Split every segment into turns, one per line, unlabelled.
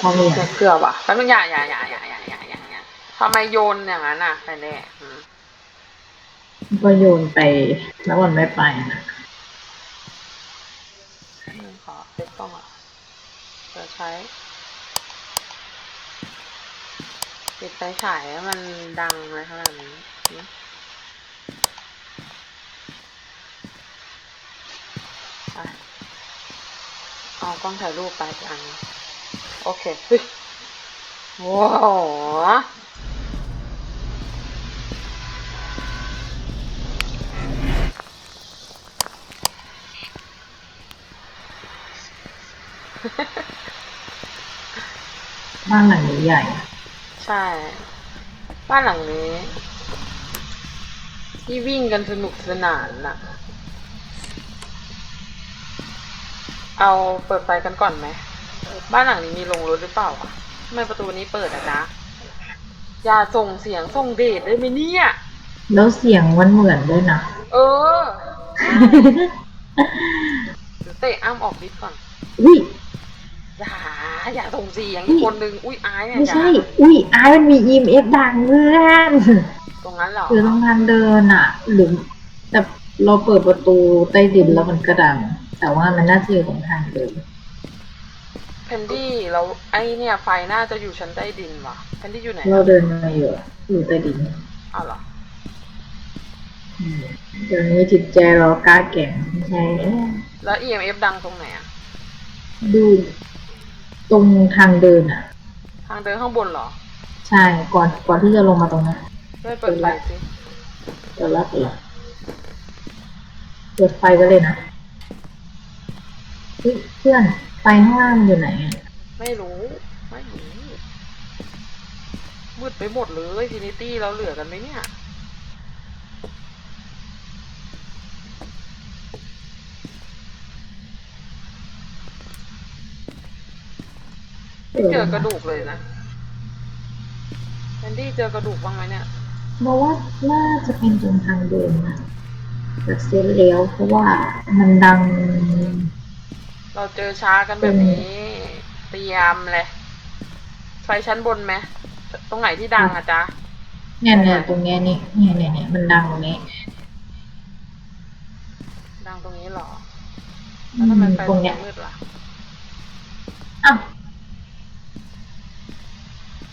พอ
copy
มี
เดี๋ยวเกือบอะแป๊บนึงอย่าอย่าอย่าอย่าอย่าอย่าอย่าอย่าทำไมโยนอย่างนั้นอะไปแน่อืม
ก็โยนไป แล้วมันไม่ไปนะ
อืมขอเซ็ตกล้องอะจะใช้ปิดไฟฉายแล้วมันดังเลยขนาดนี้อืมไป เอากล้องถ่ายรูปไปอันหนึ่งโอเคว้าว
บ้านหลังนี้ใหญ่
ใช่ บ้านหลังนี้ ที่วิ่งกันสนุกสนานน่ะ เอาเปิดไฟกันก่อนไหม บ้านหลังนี้มีลงรถหรือเปล่าอะทำไมประตูนี้เปิดอะจ๊ะอย่าส่งเสียงส่งเดชได้ไหมเนี่ย
แล้วเสียงมันเหมือนด้วยนะ
เออเดี๋ยวเตะอ้ามออกดิสก่อน
อุ้ย
อย่าอย่าส่งเสียงอีกคนนึง อุ้ยอายเนี่ย
ไม่
อย่า
ใช่ อุ้ยอายมันมี EMF ดังเพื่อน
ตรงนั้นเหรอ
คือตรงทางเดินอะหรือแต่เราเปิดประตูใต้ดินแล้วมันก็ดัง แต่ว่ามันน่าจะอยู่ตรงทางเดิน
แพนดี้เราไอเนี่ยไฟน่าจะอยู่ชั้นใต้ดินว่ะแพนดี้อยู่ไหน
เราเดินมาอยู่อะอยู่ใต้ดิน
อ้าวเหรอ
อืมเดี๋ยวนี้จิตใจเรากล้าแก่งไม่ใช่เอ๊ะ
แล้ว EMF ดังตรงไหนอะ
ดูตรงทางเดินอะ
ทางเดินข้างบนเหรอ
ใช่ก่อนก่อนที่จะลงมาตรงนั้น
ช่วยเปิดไฟสิ
เดี๋ยวรับเลยเปิดไฟไว้เลยนะ เฮ้ยเพื่อนไฟข้างล่างมันอยู่ไหนอะ
ไม่รู้ไม่รู้มืดไปหมดเลยฟินิตี้เราเหลือกันไหมเนี่ย ไม่เจอกระดูกเลยนะแพนดี้เจอกระดูกบ้างไหมเนี่ย
มาว่าน่าจะเป็นตรงทางเดินนะแบบเซนเลี้ยวเพราะว่ามันดัง
เราเจอช้ากันแบบนี้ เตรียมเลย ไฟชั้นบนไหมตรงไหนที่ดังอะจ๊ะ
เนี่ยเนี่ยตรงเนี้ยนี่เนี่ยเนี่ยเนี่ยมันดังตรงนี้
ดังตรงนี้เหรอ
อื
แล้วทำไม
ม
ไฟ
ต
ต
ร
รงง
เนี้
นี้
ย
มืดล่ะ
อ้าว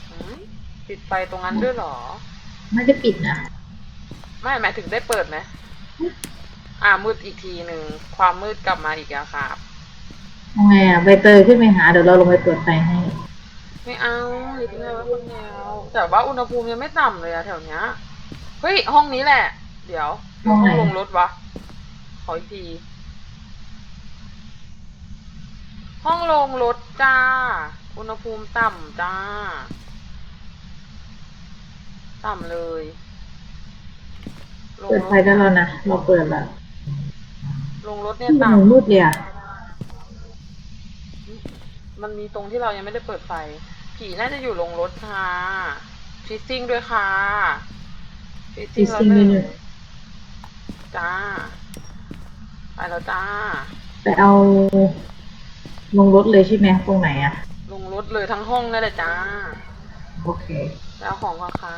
หืมปิดไฟตรงนั้นด้วยเหรอ
ไม่ได้ปิดนะ
ไม่หมายถึงได้เปิดไหมอ่ามืดอีกทีหนึ่งความมืดกลับมาอีกแล้วครับ
ยังไงอะใบเตยขึ้นไปหาเดี๋ยวเราลงไปเปิดไฟให้
ไม่เอาอย่าทิ้งเอาไว้คนเดียวแต่ว่าอุณหภูมิยังไม่ต่ำเลยอะแถวเนี้ยเฮ้ยห้องนี้แหละ เดี๋ยวเดี๋ยวห้องลงรถวะขออีกที ห้องลงรถจ้า อุณหภูมิต่ำจ้า ต่ำเลยลง
เปิด
ร
ไฟ
ถ
ได้แล้วนะเราเปิดแล้ว
ลงรถเนี่
ที่
ย
มัน
ต่ำ
มืดเลยอะ
มันมีตรงที่เรายังไม่ได้เปิดไฟ ผีน่าจะอยู่ลงรถค่ะฟิซซิ่งด้วยค่ะฟิซซิ่งแล้ว
Fizzing
หนึ่ง
ด้วย
จ้า ไปแล้วจ้า
ไปเอา ลงรถเลยใช่ไหมตรงไหนอะ
ลงรถเลยทั้งห้องนั่นแหละจ้า
โอเค
ไปเอาของก่อนค่ะ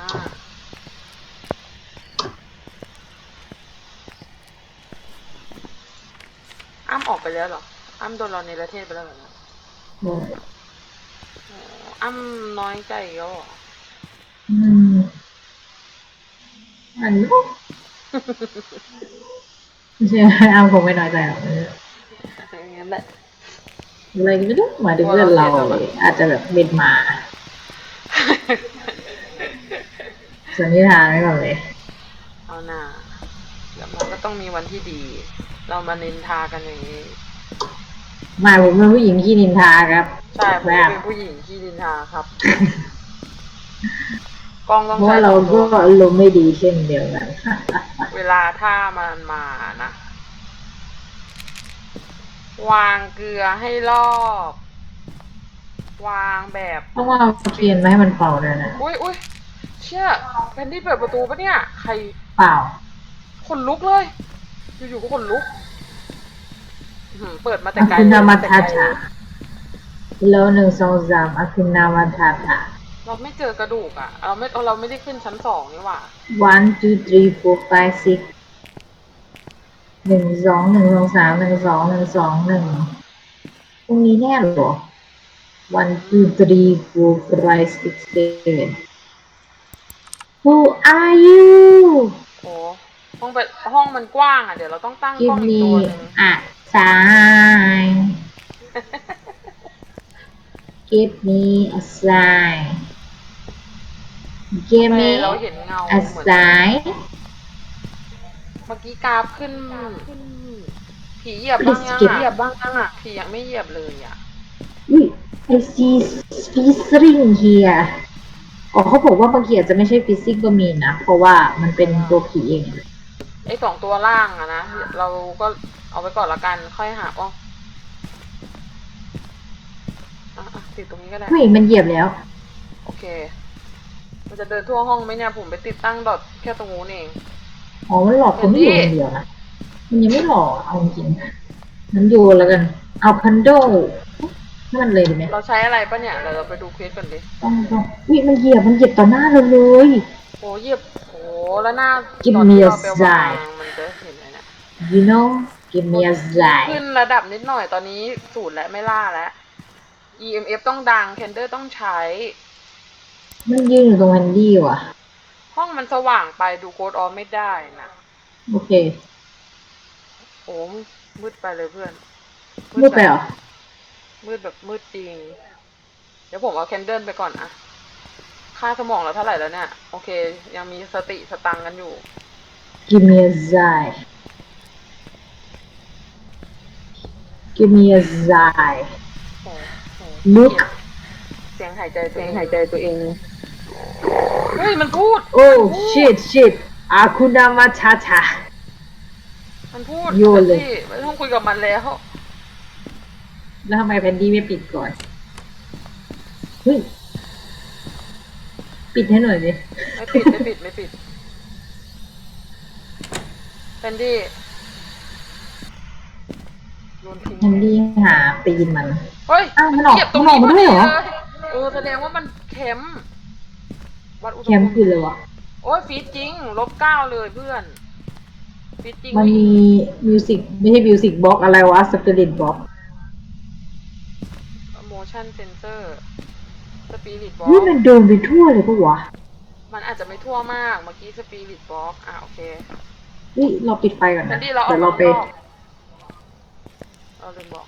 อ้ำออกไปแล้วเหรอ อ้ำโดนเราในประเทศไปแล้วเหรอ เนี่ย
โอ้ย
อ๋ออ้ำน้อยใจอีกแล้วเหรอ
อืมอันนี้ไม่ใช่อ้ามคงไม่น้อยใจหรอกเออ
อย่างนั้นแหละ
อะไรก็ไม่รู้หมายถึงเพื่อนเราอาจจะแบบเบ็ดมาสันนิษฐานไว้ก่อนเลย
เอาหน่าเดี๋ยวมันก็ต้องมีวันที่ดี เรามานินทากันอย่างนี้
หมายผมเป็นผู้หญิงขี้นินทาครับ
ใช่ผม
แบบ
เป็นผู้หญิงที่นินทาครับ กล้องต้อง
เพราะ
ใช้
ว่าเรา
ตัว
ก็อารมณ์ไม่ดีเช่นเดียวกัน
เวลาถ้ามันมานะ วางเกลือให้รอบ วางแบบ
ต้องเอาเทียนมาให้มันเป่าด้วยนะ
อุ้ยอุ้ยเชี่ยแพนดี้เปิดประตูปะเนี่ย ใคร
เปล่า
ขนลุกเลย อยู่ๆก็ขนลุกหืม เปิดมาแต่
อา
ไกล
คุนามา
แต่
ทา
ไกล
ทาแล้วหนึ่งสองสามอาคุนามาทาทา
เราไม่เจอกระดูกอะ เราไม่เราไม่ได้ขึ้นชั้นสองนี่หว่า
one two three four five six หนึ่งสองหนึ่งสองสามหนึ่งสองหนึ่งสองหนึ่งตรงนี้แน่เหรอ one two three four five six seven Who are you
โอ้ห้องเป็นห้องมันกว้างอะ เดี๋ยวเราต้องตั้งกล้
Give
องอีก
me
ตัวหนึ่ง
a sign Give me a sign Give
ทำไม
me
เราเห็นเงา
a
เหมือน
sign
เมื่อกี้กราฟขึ้น ผีเหยียบบ้างยัง
Please
อะ
skip
เหยียบบ้างยังอะผียังไม่เหยียบเลยอะ
อุ้ย I see featuring here อ๋อเขาบอกว่าบางทีอาจจะไม่ใช่ฟิสิกส์ก็มีนะ เพราะว่ามันเป็นตัวผีเอง
ไอ้สองตัวล่างอะนะ เราก็ เอาไว้ก่อนละกัน ค่อยหาอ๋ออะอะติดตรงนี้ก็ได้
เฮ้ยมันเหยียบแล้ว
โอเค มันจะเดินทั่วห้องไหมเนี่ย ผมไปติดตั้งดอทแค่ตรงนู้นเอง
อ๋อ มันหลอกคนที่อยู่คนเดียวนะ มันยังไม่หลอกเอาจริงๆมันอยู่แล้วกัน เอาคันโดให้มันเลยดีไหม
เราใช้อะไรปะเนี่ยเดี๋ยวเราไปดูเควสกันดิ
ต้องต้องวิมันเหยียบมันเหยียบต่อหน้าเราเลย
โอ้เหยียบโอ้แล้วหน้า
Give
ตอน
me
ที่
a
เราไปวาง
sign
มันจะเห็นไหมเนี่ย
you know give me a sign
ขึ้นระดับนิดหน่อยตอนนี้สูตรและไม่ล่าแล้ว EMF ต้องดัง Kender ต้องใช้
มันยืนอยู่ตรงแฮนดี้ว่ะ
ห้องมันสว่างไปดูโค้ดออฟไม่ได้นะ
โอเค
โอ้มืดไปเลยเพื่อน
มืดไปเหรอ
มืดแบบมืดจริง เดี๋ยวผมเอาแคนเดิลไปก่อนอะค่าสมองเราเท่าไหร่แล้วเนี่ย โอเค ยังมีสติสตังค์กันอยู่
give me a sign give me a sign
โอ้โห
look
เสียงหายใจตัวเองหายใจตัวเอง เฮ้ย มันพูด
oh shit shit akuna matata
มันพูด
โยนเลย
พี่ไม่ต้องคุยกับมันแล้ว
แล้วทำไมแพนดี้ไม่ปิดก่อน เฮ้ย ปิดให้หน่อยดิ
ไม่ปิด ไม่ปิด ไม่ปิดแพนดี้โยนทิ้ง
แพนดี้หาปีนมัน
เฮ้ย
อ้าวมันออก
เหยียบตรง
มันออกมาด้วยเหรอ
พลเออแสดงว่ามันเข็มวัดอุณห
แคมป์คือเลยวะ
โอ้ยฟีดจริงลบเก้าเลยเพื่อนฟีดจริง
มันมีมิวสิกไม่ใช่มิวสิกบล็อกอะไรวะสปิริตบล็อก
โมชั่นเซนเซอร์สปิริตบล็อ
นี่
ก
มันเดินไปทั่วเลยปะวะ
มันอาจจะไม่ทั่วมากเมื่อกี้สปิริตบล็อกอะโอเค
เฮ้ยเราปิดไฟก่อน
แพ
นะ
นดี้เราเอา
เดี๋ยวเราไป
ข้างนอก เราลืมบอก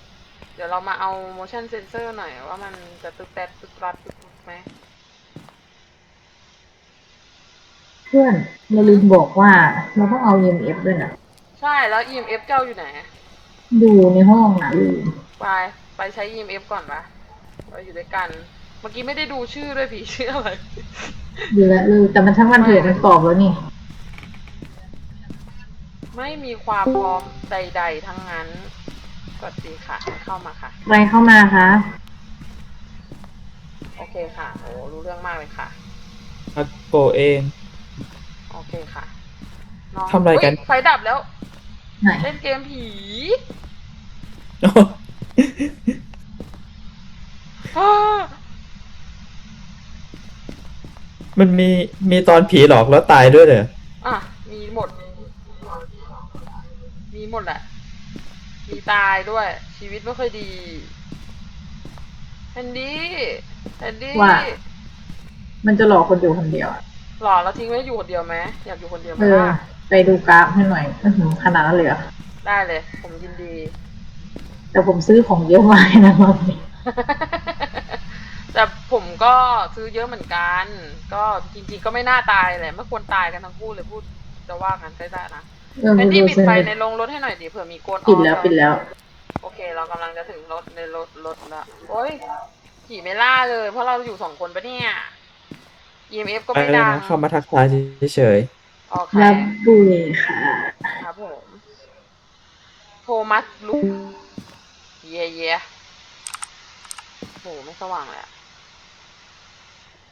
เดี๋ยวเรามาเอา motion sensor หน่อยว่ามันจะตึกแตดตึกรัดตึกตึกไหม
เพื่อนเราลืมบอกว่า เราต้องเอา EMF ด้วยนะ
ใช่แล้ว EMF เจ้าอยู่ไหน
ดูในห้องนะลืม
ไปไปใช้ EMF ก่อนปะเราอยู่ด้วยกัน เมื่อกี้ไม่ได้ดูชื่อด้วยผีชื่ออะไร
ดูแลวลืมแต่มันทั้งวันเถื่อนมันตอบแล้วนี่
ไม่มีความพร้อมใด ๆ ทั้งนั้น สวัสดีค่ะ เข้ามาค่ะ
ใครเข้ามาคะ
โอเคค่ะโอ้รู้เรื่องมากเลยค่ะ
มาโกเอง
โอเคค่ะน้อง
ทำอะไรกัน
เฮ้ยไฟดับแล้ว
ไหน
เล่นเกมผีอ้า
มันมีมีตอนผีหลอกแล้วตายด้วยเหรอ
อะมีหมด มีหมดแหละ มีตายด้วย ชีวิตไม่ค่อยดีแอนดี้แอนดี้
ว่า มันจะหลอกคนอยู่คนเดียวอะ
หรอเราทิ้งไว้อยู่คนเดียวไหมอยากอยู่คนเดียวไหม
เออ
ล่ะ
ไปดูกราฟให้หน่อยอื้อหือขนาดนั้นเลยเหรอ
ได้เลย ผมยินดี
แต่ผมซื้อของเยอะมากนะรอบนี้
แต่ผมก็ซื้อเยอะเหมือนกัน ก็จริงๆก็ไม่น่าตายแหละไม่ควรตายกันทั้งคู่เลยพูดจะว่ากันได้ได้นะ
เออ
แอนดี้
ดู
ปิด
ซื้อ
ไฟในโรงรถให้หน่อยดิเผื่อมีโกนออ
ปิดแล้วปิดแล้ว
โอเค เรากำลังจะถึงรถในรถรถละโอ้ยขี่ไม่ล่าเลย เพราะเราอยู่สองคนปะเนี่ย EMF ก็
อะไร
ไม่ดัง
นะเข้ามาทักทายเฉย
โอเค
รับบุยค่ะ
ครับผมโทมัสลุกเย่เย่โหไม่สว่างเลยอะ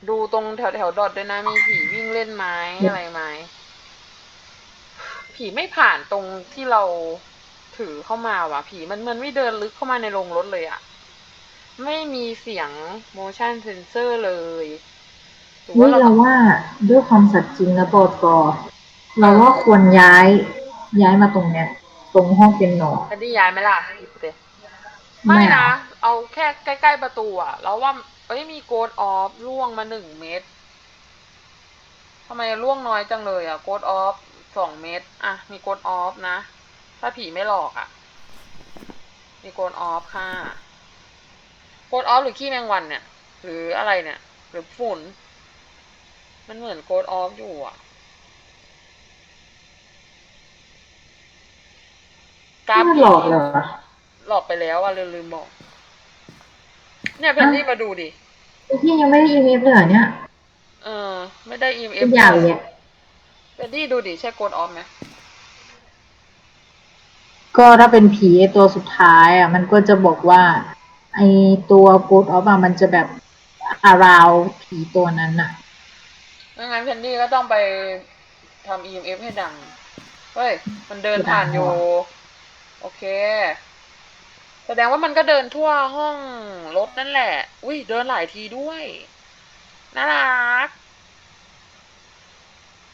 ดูตรงแถวแถวๆดอทด้วยนะ มีผีวิ่งเล่นไหมอะไรไหม ผีไม่ผ่านตรงที่เราถือเข้ามาว่ะ ผีมันมันไม่เดินลึกเข้ามาในโรงรถเลยอะไม่มีเสียง motion sensor เลยหรือ
เฮ้
ว่ายเรา
เราว่าด้วยความสัตย์จริงนะปอตอเราว่าควรย้าย ย้ายมาตรงเนี้ย ตรงห้องเป็นโน
แคนดี้ย้ายไหมล่ะหยิบเต
ไม่
ไม่
เอา
นะเอาแค่ใกล้ๆประตูอะแล้วว่าเอ้ยมีโกดออฟล่วงมาหนึ่งเมตรทำไมล่วงน้อยจังเลยอะโกดออฟ สองเมตรอะมีโกดออฟนะ ถ้าผีไม่หลอกอะมีโกดออฟค่ะ โกดออฟหรือขี้แมงวันเนี่ย หรืออะไรเนี่ย หรือฝุ่น มันเหมือนโกดออฟอยู่อะกราฟ
ไม่
ผี
หลอกเหรอ
หลอกไปแล้วอะลืมลืมบอก เนี่ยเพนนี่มาดูดิ
พี่ยังไม่ได้ EMF เลยเหรอเนี่ย
เออ ไม่ได้
ทุ
EMF
กอย่างเลย
เพนนี่ดูดิใช่โกดออฟไหม
ก็ถ้าเป็นผีไอ้ตัวสุดท้ายอะ มันก็จะบอกว่า ไอตัวโกดออฟอะมันจะแบบอาราวผีตัวนั้นอะ
ไม่งั้นเพนนี่ก็ต้องไปทำ EMF ให้ดัง เฮ้ย มันเดินผ่านอยู่ โอเค แสดงว่ามันก็เดินทั่วห้องรถนั่นแหละ อุ้ยเดินหลายทีด้วย น่ารัก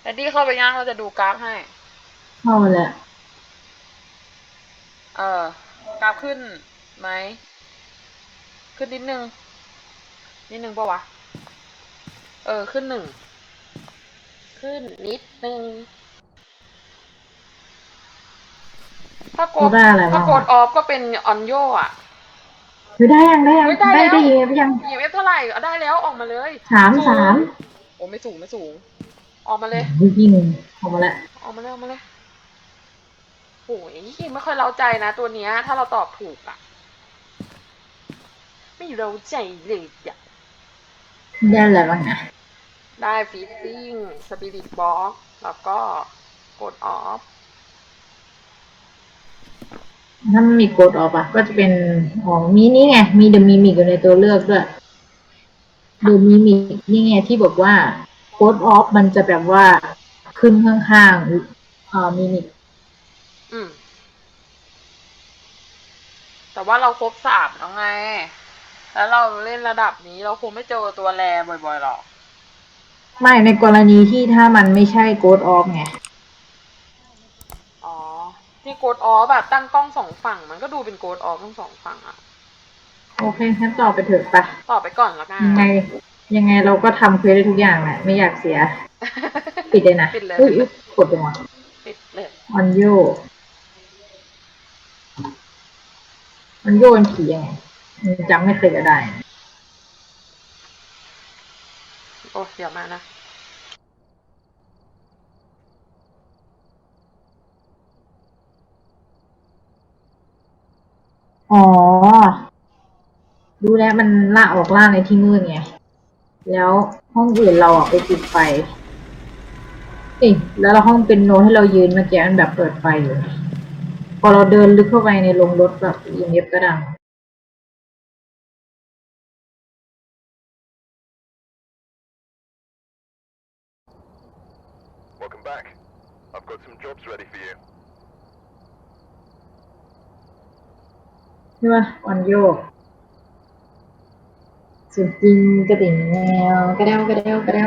แพนนี่เข้าไปย่างเราจะดูกราฟให้
เข้ามาแล้ว
เออกราฟขึ้นไหม ขึ้นนิดนึง นิดนึงปะวะ เออ ขึ้นหนึ่ง ขึ้นนิดนึง ถ้าโก
เขา
ด
ได้อะไร
ถ้า
บ้าง
โกดออฟก็เป็นออนโยอะ
เฮ้ยได้ยังได้ยัง
เฮ้ยได้
ได้
แล้ว
ได้ EMF ยัง
EMF เท่าไหร่เอาได้แล้วออกมาเลย
สาม
สูง
สาม
โอ้ไม่สูงไม่สูง ออกมาเลย
เฮ้ยพี่หนึ่งออกมาแล้ว
ออกมาเลยออกมาเลยโอ้ยไม่ค่อยเล้าใจนะตัวเนี้ย ถ้าเราตอบถูกอะไม่เล้าใจเลยอะ
ได้อะไรบ้างอะ
ได้ฟีตติ้งสปิริตบ็อกแล้วก็กดออฟ
ถ้ามันมีโกดออฟอะก็จะเป็นอ๋อมีนี่ไง มีเดอะมิมิกอยู่ในตัวเลือกด้วยเดอะมิมิกนี่ไงที่บอกว่า โกดออฟมันจะแบบว่าขึ้นข้างๆเอ่อมิมิก
อืม แต่ว่าเราครบสามแล้วไง แล้วเราเล่นระดับนี้เราคงไม่เจอตัวแรบ่อยๆหรอก
ไม่ในกรณีที่ถ้ามันไม่ใช่โกดออฟไง
อ๋อ ที่โกดออฟแบบตั้งกล้องสองฝั่ง มันก็ดูเป็นโกดออฟทั้งสองฝั่งอะ
โอเคงั้นต่อไปเถอะปะ
ต่อไปก่อนละกัน
ยังไง ยังไงเราก็ทำเควสได้ทุกอย่างแหละไม่อยากเสีย ปิดเลยนะ
ปิดเลย
อุ้ยอุ๊ยกดลงอะ
ปิดเลย
ออนโยออนโยเป็นผียังไงอืมจำไม่เคยจะได้
โอ้เดี๋ยวมานะ
อ๋อ ดูแล้วมันล่าออกล่าในที่มืดไง แล้วห้องอื่นเราอะไปปิดไฟเอ๊ะแล้วเราห้องเป็นโนให้เรายืนเมื่อกี้มันแบบเปิดไฟอยู่ไงพอเราเดินลึกเข้าไปในโรงรถแบบอีเอฟก็ดัง
Welcome back. I've got some jobs ready for you.
ใช่ปะวันโยก สุดจริงกร